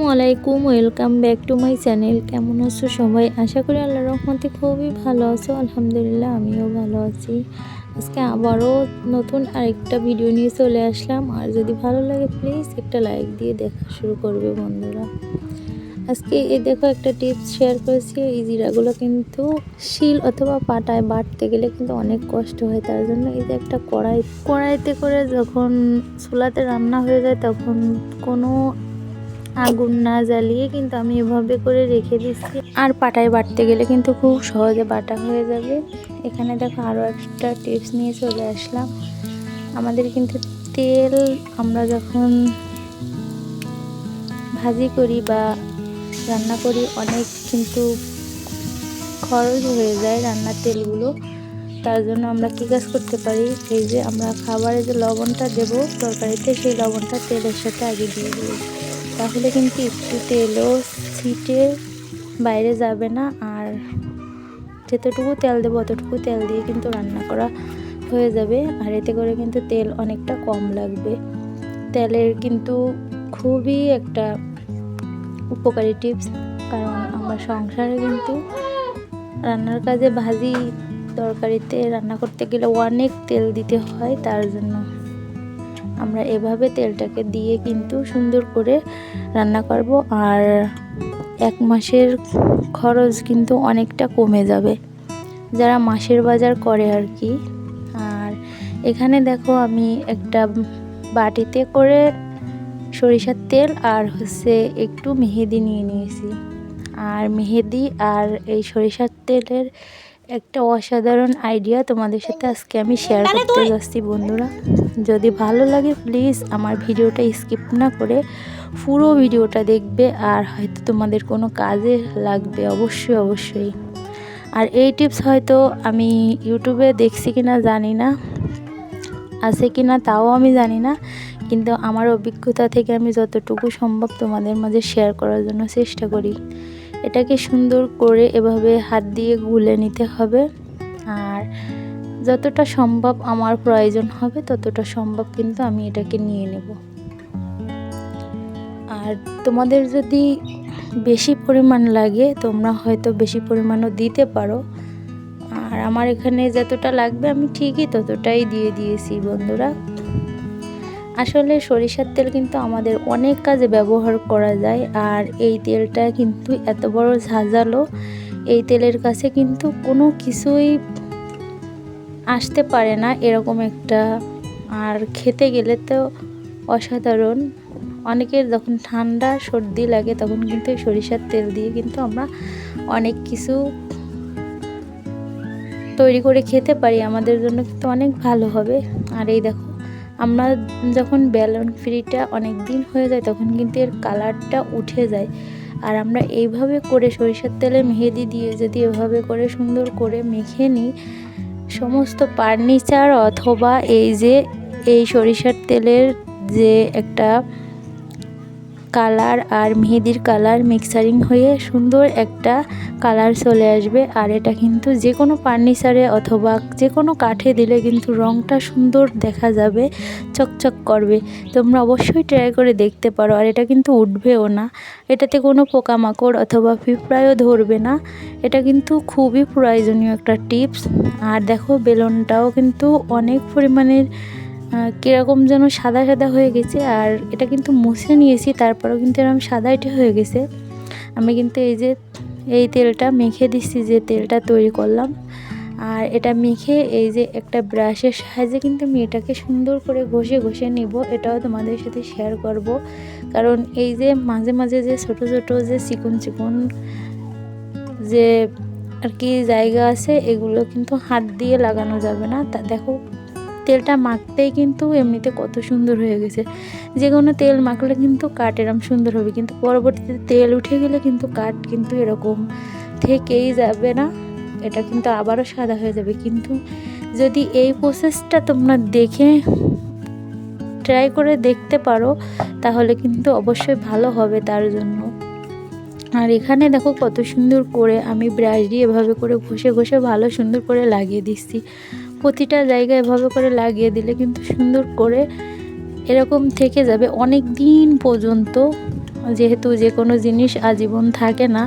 আসসালামু আলাইকুম welcome back to my channel কেমন আছো সবাই? আশা করি আল্লাহ রহমতে খুবই ভালো আছো। আলহামদুলিল্লাহ, আমিও ভালো আছি। আজকে আবারও নতুন আরেকটা ভিডিও নিয়ে চলে আসলাম। আর যদি ভালো লাগে প্লিজ একটা লাইক দিয়ে দেখা শুরু করবে বন্ধুরা। আজকে এ দেখো একটা টিপস শেয়ার করেছি। এই জিরাগুলো কিন্তু শিল অথবা পাটায় বাটতে গেলে কিন্তু অনেক কষ্ট হয়। তার জন্য এই যে একটা কড়াই, কড়াইতে করে যখন চুলাতে রান্না হয়ে যায়, তখন কোনো আগুন না জ্বালিয়ে কিন্তু আমি এভাবে করে রেখে দিচ্ছি। আর পাটায় বাটতে গেলে কিন্তু খুব সহজে বাটা হয়ে যাবে। এখানে দেখো আরও একটা টিপস নিয়ে চলে আসলাম। আমাদের কিন্তু তেল আমরা যখন ভাজি করি বা রান্না করি, অনেক কিন্তু খরচ হয়ে যায় রান্নার তেলগুলো। তার জন্য আমরা কী কাজ করতে পারি? এই যে আমরা খাবারে যে লবণটা দেবো তরকারিতে, সেই লবণটা তেলের সাথে আগে দিয়ে দিই তাহলে কিন্তু একটু তেলও ছিটে বাইরে যাবে না আর যতটুকু তেল দেবো অতটুকু তেল দিয়ে কিন্তু রান্না করা হয়ে যাবে। আর এতে করে কিন্তু তেল অনেকটা কম লাগবে। তেলের কিন্তু খুবই একটা উপকারী টিপস, কারণ আমার সংসারে কিন্তু রান্নার কাজে ভাজি, তরকারিতে রান্না করতে গেলে অনেক তেল দিতে হয়, তার জন্য আমরা এভাবে তেলটাকে দিয়ে কিন্তু সুন্দর করে রান্না করব আর এক মাসের খরচ কিন্তু অনেকটা কমে যাবে। যারা মাসের বাজার করে আর কি। আর এখানে দেখো আমি একটা বাটিতে করে সরিষার তেল আর হচ্ছে একটু মেহেদি নিয়ে নিয়েছি। আর মেহেদি আর এই সরিষার তেলের একটা অসাধারণ আইডিয়া তোমাদের সাথে আজকে আমি শেয়ার করতে যাচ্ছি বন্ধুরা। যদি ভালো লাগে প্লিজ আমার ভিডিওটা স্কিপ না করে পুরো ভিডিওটা দেখবে আর হয়তো তোমাদের কোনো কাজে লাগবে অবশ্যই অবশ্যই। আর এই টিপস হয়তো আমি ইউটিউবে দেখছি কিনা জানি না আছে কি না তাও আমি জানি না কিন্তু আমার অভিজ্ঞতা থেকে আমি যতটুকু সম্ভব তোমাদের মাঝে শেয়ার করার জন্য চেষ্টা করি। এটাকে সুন্দর করে এভাবে হাত দিয়ে গুলে নিতে হবে। আর যতটা সম্ভব আমার প্রয়োজন হবে, ততটা সম্ভব কিন্তু আমি এটাকে নিয়ে নেব। আর তোমাদের যদি বেশি পরিমাণ লাগে, তোমরা হয়তো বেশি পরিমাণও দিতে পারো। আর আমার এখানে যতটা লাগবে আমি ঠিকই ততটাই দিয়ে দিয়েছি বন্ধুরা। আসলে সরিষার তেল কিন্তু আমাদের অনেক কাজে ব্যবহার করা যায়, আর এই তেলটা কিন্তু এত বড় ঝাঁঝালো, এই তেলের কাছে কিন্তু কোনো কিছুই আসতে পারে না এরকম একটা। আর খেতে গেলে তো অসাধারণ। অনেকের যখন ঠান্ডা সর্দি লাগে তখন কিন্তু সরিষার তেল দিয়ে কিন্তু আমরা অনেক কিছু তৈরি করে খেতে পারি। আমাদের জন্য কিন্তু অনেক ভালো হবে। আর এই দেখো আমরা যখন ব্যালন ফ্রিটা অনেক দিন হয়ে যায়, তখন কিন্তু এর কালারটা উঠে যায়। আর আমরা এইভাবে করে সরিষার তেলে মেহেদি দিয়ে যদি এভাবে করে সুন্দর করে মেখে নিই, সমস্ত ফার্নিচার অথবা এই যে, এই সরিষার তেলের যে একটা কালার আর মেহেদির কালার মিক্সারিং হয়ে সুন্দর একটা কালার চলে আসবে। আর এটা কিন্তু যে কোনো ফার্নিচারে অথবা যে কোনো কাঠে দিলে কিন্তু রঙটা সুন্দর দেখা যাবে, চকচক করবে। তোমরা অবশ্যই ট্রাই করে দেখতে পারো। আর এটা কিন্তু উঠবেও না। এটাতে কোনো পোকামাকড় অথবা পিঁপড়ায়ও ধরবে না। এটা কিন্তু খুবই প্রয়োজনীয় একটা টিপস। আর দেখো, বেলনটাও কিন্তু অনেক পরিমাণের কীরকম যেন সাদা সাদা হয়ে গেছে। আর এটা কিন্তু মুছে নিয়েছি, তারপরেও কিন্তু এরকম সাদা এটা হয়ে গেছে। আমি কিন্তু এই যে, এই তেলটা মেখে দিচ্ছি, যে তেলটা তৈরি করলাম। আর এটা মেখে এই যে একটা ব্রাশের সাহায্যে কিন্তু আমি এটাকে সুন্দর করে ঘষে ঘষে নিব। এটাও তোমাদের সাথে শেয়ার করব। কারণ এই যে মাঝে মাঝে যে ছোট ছোট যে চিকন চিকন যে আর কি জায়গা আছে, এগুলো কিন্তু হাত দিয়ে লাগানো যাবে না। তা দেখো তেলটা মাখতেই কিন্তু এমনিতে কত সুন্দর হয়ে গেছে। যে কোনো তেল মাখলে কিন্তু কাঠ এরম সুন্দর হবে, কিন্তু পরবর্তীতে তেল উঠে গেলে কিন্তু কাঠ কিন্তু এরকম থেকেই যাবে না। এটা কিন্তু আবারও সাদা হয়ে যাবে। কিন্তু যদি এই প্রসেসটা তোমরা দেখে ট্রাই করে দেখতে পারো, তাহলে কিন্তু অবশ্যই ভালো হবে তার জন্য। আর এখানে দেখো কত সুন্দর করে আমি ব্রাশ দিয়ে এভাবে করে ঘষে ঘষে ভালো সুন্দর করে লাগিয়ে দিচ্ছি। প্রতিটা জায়গায় এভাবে করে লাগিয়ে দিলে কিন্তু সুন্দর করে এরকম থেকে যাবে। অনেক দিন পর্যন্ত যেহেতু যে কোনো জিনিস আজীবন থাকে না।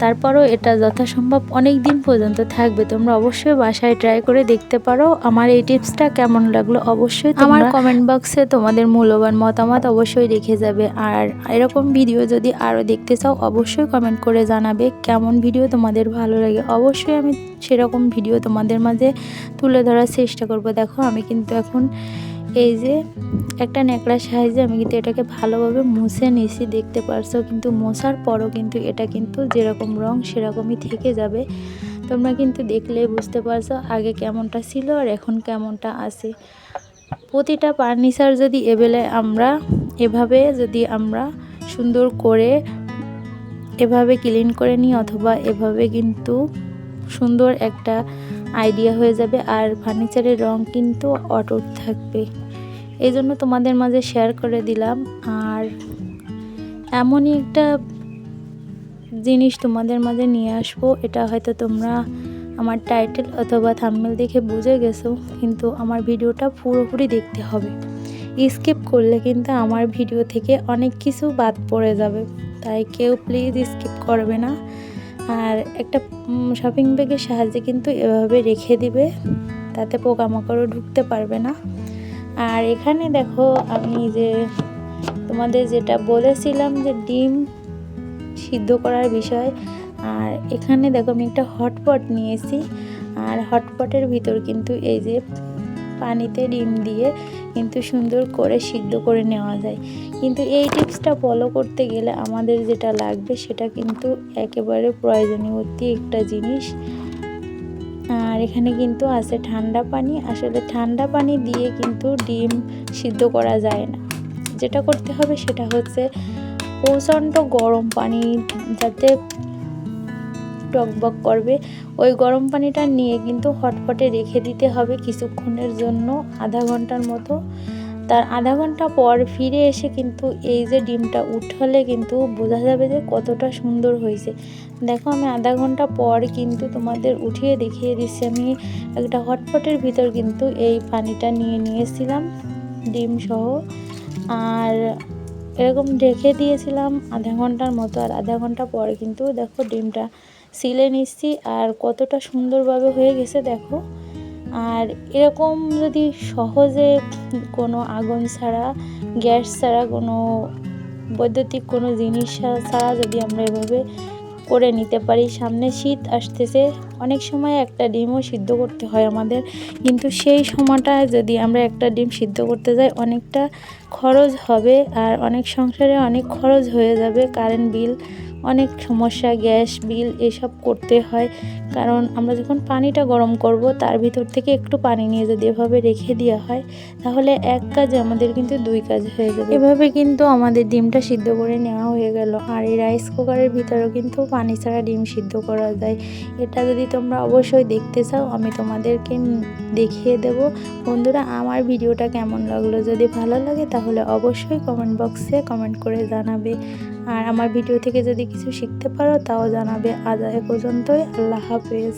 তারপরও এটা যথাসম্ভব অনেক দিন পর্যন্ত থাকবে। তোমরা অবশ্যই বাসায় ট্রাই করে দেখতে পারো। আমার এই টিপসটা কেমন লাগল অবশ্যই আমার কমেন্ট বক্সে তোমাদের মূল্যবান মতামত অবশ্যই রেখে যাবে। আর এরকম ভিডিও যদি আরও দেখতে চাও অবশ্যই কমেন্ট করে জানাবে কেমন ভিডিও তোমাদের ভালো লাগে। অবশ্যই আমি সেরকম ভিডিও তোমাদের মাঝে তুলে ধরার চেষ্টা করব। দেখো আমি কিন্তু এখন এই যে একটা নেকড়ার সাহায্যে আমি কিন্তু এটাকে ভালোভাবে মুছে নিয়েছি, দেখতে পারছ? কিন্তু মোছার পরও কিন্তু এটা কিন্তু যেরকম রং সেরকমই থেকে যাবে। তোমরা কিন্তু দেখলে বুঝতে পারছ আগে কেমনটা ছিল আর এখন কেমনটা আছে। প্রতিটা ফার্নিচার যদি এবেলে আমরা এভাবে যদি আমরা সুন্দর করে এভাবে ক্লিন করে নিই অথবা এভাবে কিন্তু সুন্দর একটা আইডিয়া হয়ে যাবে আর ফার্নিচারের রং কিন্তু অটুট থাকবে। এই জন্য তোমাদের মাঝে শেয়ার করে দিলাম। আর এমনই একটা জিনিস তোমাদের মাঝে নিয়ে আসব, এটা হয়তো তোমরা আমার টাইটেল অথবা থাম্বনেল দেখে বুঝে গেছো, কিন্তু আমার ভিডিওটা পুরোপুরি দেখতে হবে। স্কিপ করলে কিন্তু আমার ভিডিও থেকে অনেক কিছু বাদ পড়ে যাবে, তাই কেউ প্লিজ স্কিপ করবে না। আর একটা শপিং ব্যাগের সাহায্যে কিন্তু এভাবে রেখে দিবে, তাতে পোকামাকড়ও ঢুকতে পারবে না। আর এখানে দেখো আমি যে তোমাদের যেটা বলেছিলাম যে ডিম সিদ্ধ করার বিষয়, আর এখানে দেখো আমি একটা হটপট নিয়েছি, আর হটপটের ভিতর কিন্তু এই যে পানিতে ডিম দিয়ে কিন্তু সুন্দর করে সিদ্ধ করে নেওয়া যায়। কিন্তু এই টিপসটা ফলো করতে গেলে আমাদের যেটা লাগবে সেটা কিন্তু একেবারে প্রয়োজনীয় একটা জিনিস। আর এখানে কিন্তু আছে ঠান্ডা পানি। আসলে ঠান্ডা পানি দিয়ে কিন্তু ডিম সিদ্ধ করা যায় না। যেটা করতে হবে সেটা হচ্ছে প্রচণ্ড গরম পানি যাতে টকবক করবে। ওই গরম পানিটা নিয়ে কিন্তু হটপটে রেখে দিতে হবে কিছুক্ষণের জন্য, আধা ঘণ্টার মতো। তার আধা ঘণ্টা পর ফিরে এসে কিন্তু এই যে ডিমটা উঠালে কিন্তু বোঝা যাবে যে কতটা সুন্দর হয়েছে। দেখো, আমি আধা ঘণ্টা পর কিন্তু তোমাদের উঠিয়ে দেখিয়ে দিচ্ছি। আমি একটা হটপটের ভিতর কিন্তু এই পানিটা নিয়ে নিয়েছিলাম, ডিম সহ। আর এরকম রেখে দিয়েছিলাম আধা ঘণ্টার মতো। আর আধা ঘণ্টা পর কিন্তু দেখো, ডিমটা সিলে নিচ্ছি। আর কতটা সুন্দরভাবে হয়ে গেছে, দেখো। আর এরকম যদি সহজে কোনো আগুন ছাড়া, গ্যাস ছাড়া কোনো বৈদ্যুতিক কোনো জিনিস ছাড়া যদি আমরা এভাবে করে নিতে পারি, সামনে শীত আসতেছে, অনেক সময় একটা ডিমও সিদ্ধ করতে হয় আমাদের। কিন্তু সেই সময়টা যদি আমরা একটা ডিম সিদ্ধ করতে যাই, অনেকটা খরচ হবে আর অনেক সংসারে অনেক খরচ হয়ে যাবে কারেন্ট বিল অনেক সমস্যা, গ্যাস, বিল এসব করতে হয়। কারণ আমরা যখন পানিটা গরম করব, তার ভিতর থেকে একটু পানি নিয়ে যদি এভাবে রেখে দেওয়া হয়, তাহলে এক কাজে আমাদের কিন্তু দুই কাজ হয়ে যাবে। এভাবে কিন্তু আমাদের ডিমটা সিদ্ধ করে নেওয়া হয়ে গেল। আর এই রাইস কুকারের ভিতরেও কিন্তু পানি ছাড়া ডিম সিদ্ধ করা যায়। এটা যদি তোমরা অবশ্যই দেখতে চাও, আমি তোমাদেরকে দেখিয়ে দেব। বন্ধুরা, আমার ভিডিওটা কেমন লাগল? যদি ভালো লাগে, তাহলে অবশ্যই কমেন্ট বক্সে কমেন্ট করে জানাবে। আর আমার ভিডিও থেকে যদি কিছু শিখতে পারো তাও জানাবে আজ পর্যন্তই। আল্লাহ হাফেজ।